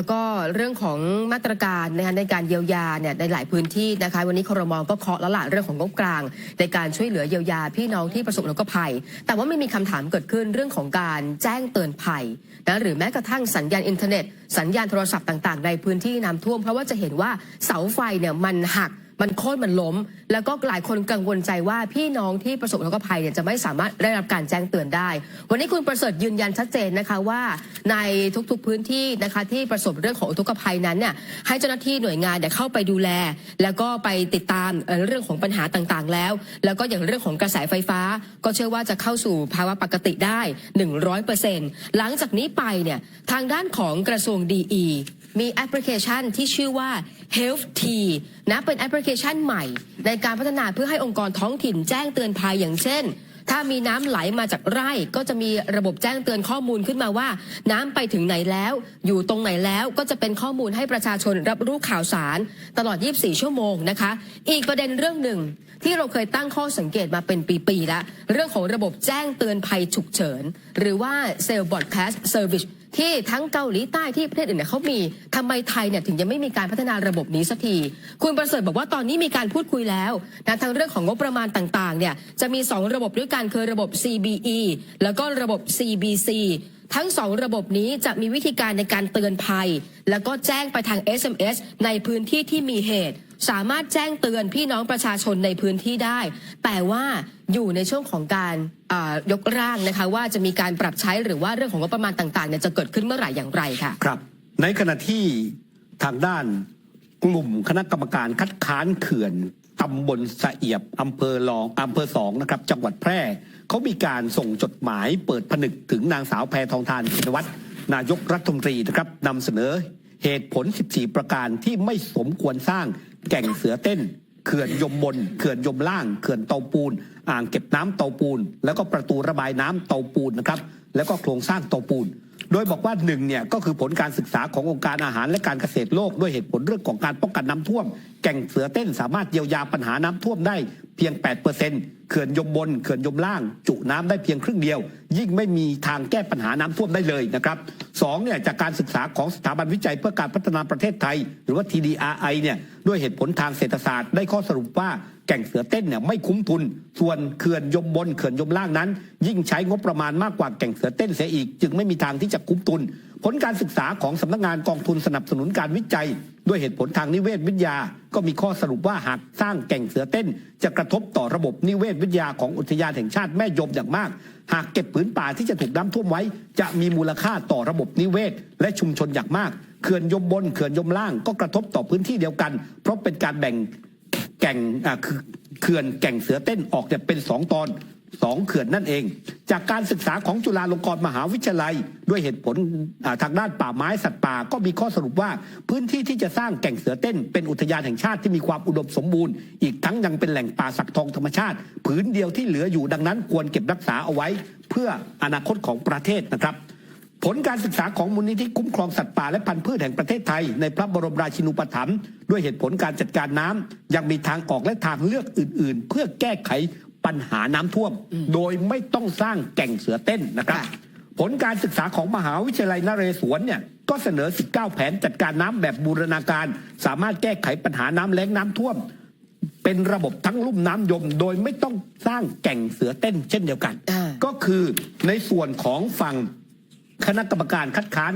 แล้วก็เรื่องของมาตรการนะคะในการเยียวยาเนี่ยในหลายพื้นที่นะคะวันนี้ครมก็เคาะแล้วล่ะเรื่องของงบกลาง ในการช่วยเหลือเยียวยาพี่น้องที่ประสบอุทกภัย แต่ว่าไม่มีคำถามเกิดขึ้นเรื่องของการแจ้งเตือนภัยนะหรือแม้กระทั่งสัญญาณอินเทอร์เน็ต สัญญาณโทรศัพท์ต่าง ๆ ในพื้นที่น้ำท่วม เพราะว่าจะเห็นว่าเสาไฟเนี่ยมันหัก มันโค่นมันล้ม แล้วก็หลายคนกังวลใจว่าพี่น้องที่ประสบอุทกภัยเนี่ยจะไม่สามารถได้รับการแจ้งเตือนได้ วันนี้คุณประเสริฐยืนยันชัดเจนนะคะว่าในทุกๆพื้นที่นะคะที่ประสบเรื่องของอุทกภัยนั้นเนี่ยให้เจ้าหน้าที่หน่วยงานเนี่ยเข้าไปดูแล แล้วก็ไปติดตามเรื่องของปัญหาต่างๆ แล้ว แล้วก็อย่างเรื่องของกระแสไฟฟ้า ก็เชื่อว่าจะเข้าสู่ภาวะปกติได้ 100%หลังจากนี้ไปเนี่ยทางด้านของกระทรวงดีอี มีแอปพลิเคชันที่ชื่อว่า Health T นะเป็นแอปพลิเคชันใหม่ ในการพัฒนาเพื่อให้องค์กรท้องถิ่นแจ้งเตือนภัยอย่างเช่น ถ้ามีน้ำไหลมาจากไร่ก็จะมีระบบแจ้งเตือนข้อมูลขึ้นมาว่า น้ำไปถึงไหนแล้ว อยู่ตรงไหนแล้วก็จะเป็นข้อมูลให้ประชาชนรับรู้ข่าวสาร ตลอด 24 ชั่วโมงนะคะ อีกประเด็นเรื่องหนึ่งที่เราเคยตั้งข้อสังเกตมาเป็นปีๆแล้วเรื่องของระบบแจ้งเตือนภัยฉุกเฉิน หรือว่า Cell Broadcast Service ที่ทั้งเกาหลีใต้ที่ประเทศอื่นเนี่ยเขามีทำไมไทยเนี่ยถึงยังไม่มีการพัฒนาระบบนี้สักที คุณประเสริฐบอกว่าตอนนี้มีการพูดคุยแล้วนะทั้งเรื่องของงบประมาณต่างๆเนี่ยจะมี 2 ระบบด้วยกันคือระบบ CBE แล้วก็ระบบ CBC ทั้งสองระบบนี้จะมีวิธีการในการเตือนภัย แล้วก็แจ้งไปทาง SMS ในพื้นที่ที่มีเหตุ สามารถแจ้งเตือนพี่น้องประชาชนในพื้นที่ได้ แต่ว่าอยู่ในช่วงของการยกร่างนะคะว่าจะมีการปรับใช้หรือว่าเรื่องของงบประมาณต่างๆเนี่ยจะเกิดขึ้นเมื่อไหร่อย่างไรค่ะครับ ในขณะที่ทางด้านกลุ่มคณะกรรมการคัดค้านเขื่อนตำบลสะเอียบอำเภอรองอำเภอสองนะครับ จังหวัดแพร่เขามีการส่งจดหมายเปิดผนึกถึงนางสาวแพทองทานชินวัตรนายกรัฐมนตรีนะครับนำเสนอเหตุผล 14 ประการที่ไม่สมควรสร้าง แก่งเสือเต้น เขื่อนยมบน เขื่อนยมล่าง เขื่อนเตาปูน อ่างเก็บน้ำเตาปูน แล้วก็ประตูระบายน้ำเตาปูนนะครับ แล้วก็โครงสร้างเตาปูน โดยบอกว่าหนึ่งเนี่ยก็คือผลการศึกษาขององค์การอาหารและการเกษตรโลก ด้วยเหตุผลเรื่องของการป้องกันน้ำท่วม แก่งเสือเต้นสามารถเยียวยาปัญหาน้ำท่วมได้ พียง 8%เขื่อนยมบนเขื่อนยมล่าง จุน้ำได้เพียงครึ่งเดียว ยิ่งไม่มีทางแก้ปัญหาน้ำท่วมได้เลยนะครับสองเนี่ยจากการศึกษาของสถาบันวิจัยเพื่อการพัฒนาประเทศไทย หรือว่า TDRI เนี่ยด้วยเหตุผลทางเศรษฐศาสตร์ได้ข้อสรุปว่าแก่งเสือเต้นเนี่ยไม่คุ้มทุน ส่วนเขื่อนยมบนเขื่อนยมล่างนั้น ยิ่งใช้งบประมาณมากกว่าแก่งเสือเต้นเสียอีก จึงไม่มีทางที่จะคุ้มทุน ผลการศึกษาของสำนักงานกองทุนสนับสนุนการวิจัย ด้วยเหตุผลทางนิเวศวิทยา ก็มีข้อสรุปว่าหากสร้างแก่งเสือเต้น จะกระทบต่อระบบนิเวศวิทยาของอุทยานแห่งชาติแม่ยมอย่างมาก หากเก็บผืนป่าที่จะถูกน้ำท่วมไว้ จะมีมูลค่าต่อระบบนิเวศ และชุมชนอย่างมากเขื่อนยมบนเขื่อนยมล่างก็กระทบต่อพื้นที่เดียวกัน เพราะเป็นการแบ่งแก่งอ่าคือเขื่อนแก่งเสือเต้นออกเนี่ยเป็นสองตอน สองเขื่อนนั่นเอง จากการศึกษาของจุฬาลงกรณ์มหาวิทยาลัย ด้วยเหตุผลทางด้านป่าไม้สัตว์ป่าก็มีข้อสรุปว่า พื้นที่ที่จะสร้างแก่งเสือเต้น เป็นอุทยานแห่งชาติที่มีความอุดมสมบูรณ์ อีกทั้งยังเป็นแหล่งป่าสักทองธรรมชาติ ผืนเดียวที่เหลืออยู่ดังนั้น ควรเก็บรักษาเอาไว้ เพื่ออนาคตของประเทศนะครับผลการศึกษาของมูลนิธิคุ้มครองสัตว์ป่าและพันธุ์พืชแห่งประเทศไทย ในพระบรมราชินูปถัมภ์ด้วยเหตุผลการจัดการน้ำยังมีทางออกและทางเลือกอื่น ๆ เพื่อแก้ไข ปัญหาน้ำท่วม โดยไม่ต้องสร้างแก่งเสือเต้นนะครับค่ะผลการศึกษาของมหาวิทยาลัยนเรศวรเนี่ยก็เสนอ 19 แผนจัดการน้ำแบบบูรณาการ สามารถแก้ไขปัญหาน้ำแล้งน้ำท่วม เป็นระบบทั้งลุ่มน้ำยม โดยไม่ต้องสร้างแก่งเสือเต้น เช่นเดียวกันอ่าก็คือในส่วนของฝั่งคณะกรรมการคัดค้าน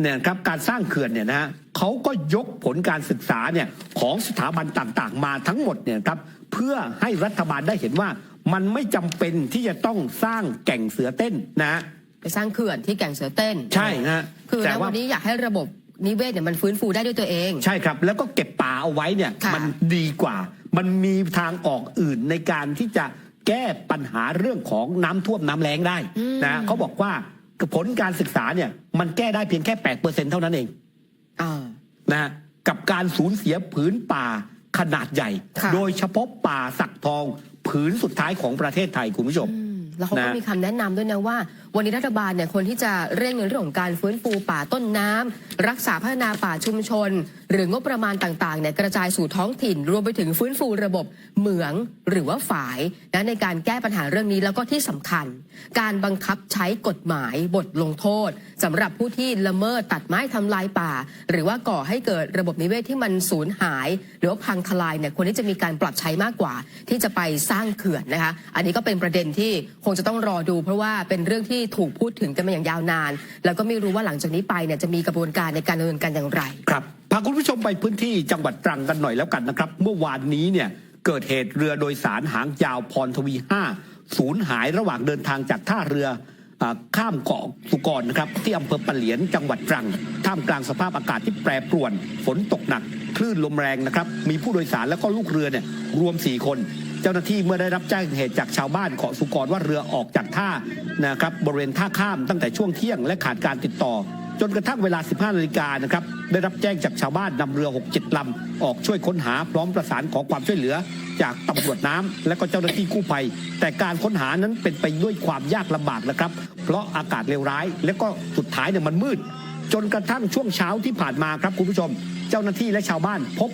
เนี่ยครับการสร้างเขื่อนเนี่ยนะฮะเขาก็ยกผลการศึกษาเนี่ยของสถาบันต่างๆ มาทั้งหมดเนี่ยครับเพื่อให้รัฐบาลได้เห็นว่ามันไม่จำเป็นที่จะต้องสร้างแก่งเสือเต้นนะฮะไปสร้างเขื่อนที่แก่งเสือเต้น ใช่นะฮะคือแต่ณว่าวันนี้อยากให้ระบบนิเวศเนี่ยมันฟื้นฟูได้ด้วยตัวเอง ใช่ครับ แล้วก็เก็บป่าเอาไว้เนี่ยค่ะมันดีกว่า มันมีทางออกอื่นในการที่จะแก้ปัญหาเรื่องของน้ำท่วมน้ำแล้งได้นะเขาบอกว่า ผลการศึกษาเนี่ย มันแก้ได้เพียงแค่แปดเปอร์เซ็นเท่านั้นเองอ่านะฮะกับการสูญเสียผืนป่าขนาดใหญ่ค่ะโดยเฉพาะป่าสักทองผืนสุดท้ายของประเทศไทยคุณผู้ชมอืมแล้วเขาก็นะมีคำแนะนำด้วยนะว่า วันนี้รัฐบาลเนี่ยคนที่จะเร่งในเรื่องของการฟื้นฟูป่าต้นน้ำรักษาพัฒนาป่าชุมชน หรืองบประมาณต่างๆเนี่ยกระจายสู่ท้องถิ่น รวมไปถึงฟื้นฟูระบบเหมืองหรือว่าฝายนะในการแก้ปัญหาเรื่องนี้แล้วก็ที่สำคัญ การบังคับใช้กฎหมายบทลงโทษสำหรับผู้ที่ละเมิดตัดไม้ทำลายป่า หรือว่าก่อให้เกิดระบบนิเวศที่มันสูญหาย หรือว่าพังทลายเนี่ยควรที่จะมีการปรับใช้มากกว่า ที่จะไปสร้างเขื่อนนะคะ อันนี้ก็เป็นประเด็นที่คงจะต้องรอดู เพราะว่าเป็นเรื่องที่ถูกพูดถึงกันมาอย่างยาวนาน แล้วก็ไม่รู้ว่าหลังจากนี้ไปเนี่ยจะมีกระบวนการในการดำเนินการอย่างไร ครับพาคุณผู้ชมไปพื้นที่จังหวัดตรังกันหน่อยแล้วกันนะครับ เมื่อวานนี้เนี่ยเกิดเหตุเรือโดยสารหางยาวพรทวี5สูญหายระหว่างเดินทางจากท่าเรือข้ามเกาะสุกรนะครับที่อำเภอปะเหลียนจังหวัดตรัง ท่ามกลางสภาพอากาศที่แปรปรวน ฝนตกหนัก คลื่นลมแรงนะครับ มีผู้โดยสารแล้วก็ลูกเรือเนี่ยรวม 4 คน จ้าหน้าที่เมื่อได้รับแจ้งเหตุจากชาวบ้านเกาะสุกรว่าเรือออกจากท่านะครับบริเวณท่าข้ามตั้งแต่ช่วงเที่ยงและขาดการติดต่อ จนกระทั่งเวลา 15นาฬิกานะครับได้รับแจ้งจากชาวบ้านนำเรือ 6-7ลำออกช่วยค้นหาพร้อมประสานขอความช่วยเหลือ จากตำรวจน้ำและก็เจ้าหน้าที่กู้ภัย แต่การค้นหานั้นเป็นไปด้วยความยากลำบากนะครับ เพราะอากาศเลวร้าย และก็สุดท้ายเนี่ยมันมืด จนกระทั่งช่วงเช้าที่ผ่านมาครับคุณผู้ชม เจ้าหน้าที่และชาวบ้านพบ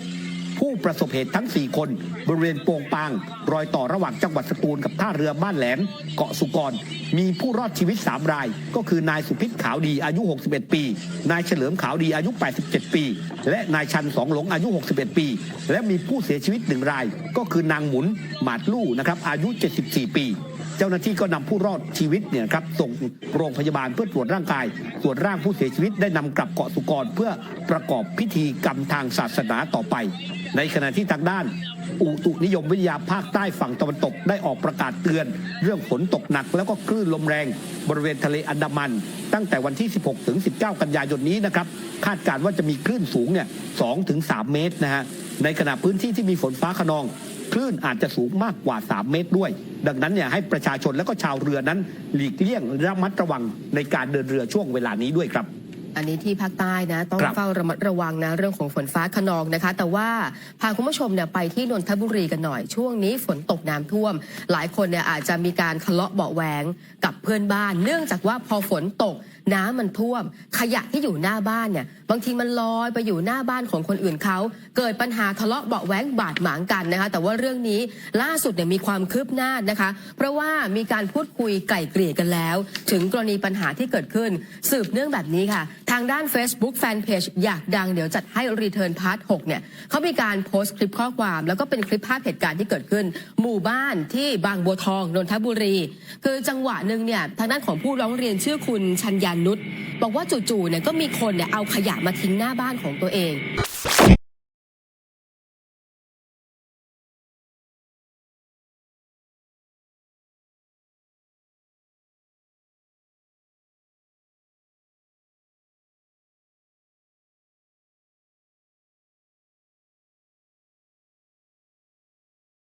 ผู้ประสบเหตุทั้ง 4 คน บริเวณโป่งปาง รอยต่อระหว่างจังหวัดสตูลกับท่าเรือบ้านแหลม เกาะสุกร มีผู้รอดชีวิต 3 ราย ก็คือนายสุพิษขาวดีอายุ 61 ปี นายเฉลิมขาวดีอายุ 87 ปี และนายชันสองหลงอายุ 61 ปี และมีผู้เสียชีวิตหนึ่งราย ก็คือนางหมุนหมาดลู่นะครับอายุ 74 ปีเจ้าหน้าที่ก็นำผู้รอดชีวิตเนี่ยครับส่งโรงพยาบาลเพื่อตรวจร่างกายส่วนร่างผู้เสียชีวิตได้นำกลับเกาะสุกรเพื่อประกอบพิธีกรรมทางศาสนาต่อไป ในขณะที่ทางด้านอุตุนิยมวิทยาภาคใต้ฝั่งตะวันตกได้ออกประกาศเตือน เรื่องฝนตกหนัก แล้วก็คลื่นลมแรง บริเวณทะเลอันดามัน ตั้งแต่วันที่ 16 ถึง 19 กันยายนนี้นะครับคาดการณ์ว่าจะมีคลื่นสูงเนี่ย2ถึง 3 เมตรนะฮะในขณะพื้นที่ที่มีฝนฟ้าขนอง คลื่นอาจจะสูงมากกว่า 3 เมตรด้วย ดังนั้นเนี่ยให้ประชาชนและก็ชาวเรือนั้นหลีกเลี่ยงระมัดระวังในการเดินเรือช่วงเวลานี้ด้วยครับ อันนี้ที่ภาคใต้นะ ต้องครับเฝ้าระมัดระวังนะเรื่องของฝนฟ้าขนองนะคะ แต่ว่าพาคุณผู้ชมเนี่ยไปที่นนทบุรีกันหน่อย ช่วงนี้ฝนตกน้ำท่วม หลายคนเนี่ยอาจจะมีการทะเลาะเบาะแหวงกับเพื่อนบ้าน เนื่องจากว่าพอฝนตกน้ำมันท่วม ขยะที่อยู่หน้าบ้านเนี่ยบางทีมันลอยไปอยู่หน้าบ้านของคนอื่นเขาเกิดปัญหาทะเลาะเบาะแหวงบาดหมางกันนะคะ แต่ว่าเรื่องนี้ล่าสุดเนี่ยมีความคืบหน้านะคะ เพราะว่ามีการพูดคุยไกล่เกลี่ยกันแล้ว ถึงกรณีปัญหาที่เกิดขึ้น สืบเนื่องแบบนี้ค่ะทางด้าน Facebook Fanpage อยากดังเดี๋ยวจัดให้ Return Part 6เนี่ยเขามีการโพสต์คลิปข้อความ แล้วก็เป็นคลิปภาพเหตุการณ์ที่เกิดขึ้น หมู่บ้านที่บางบัวทองนนทบุรี คือจังหวะหนึ่งเนี่ยทางด้านของผู้ร้องเรียนชื่อคุณชัญญานุชบอกว่าจู่ๆเนี่ยก็มีคนเนี่ยเอาขยะมาทิ้งหน้าบ้านของตัวเอง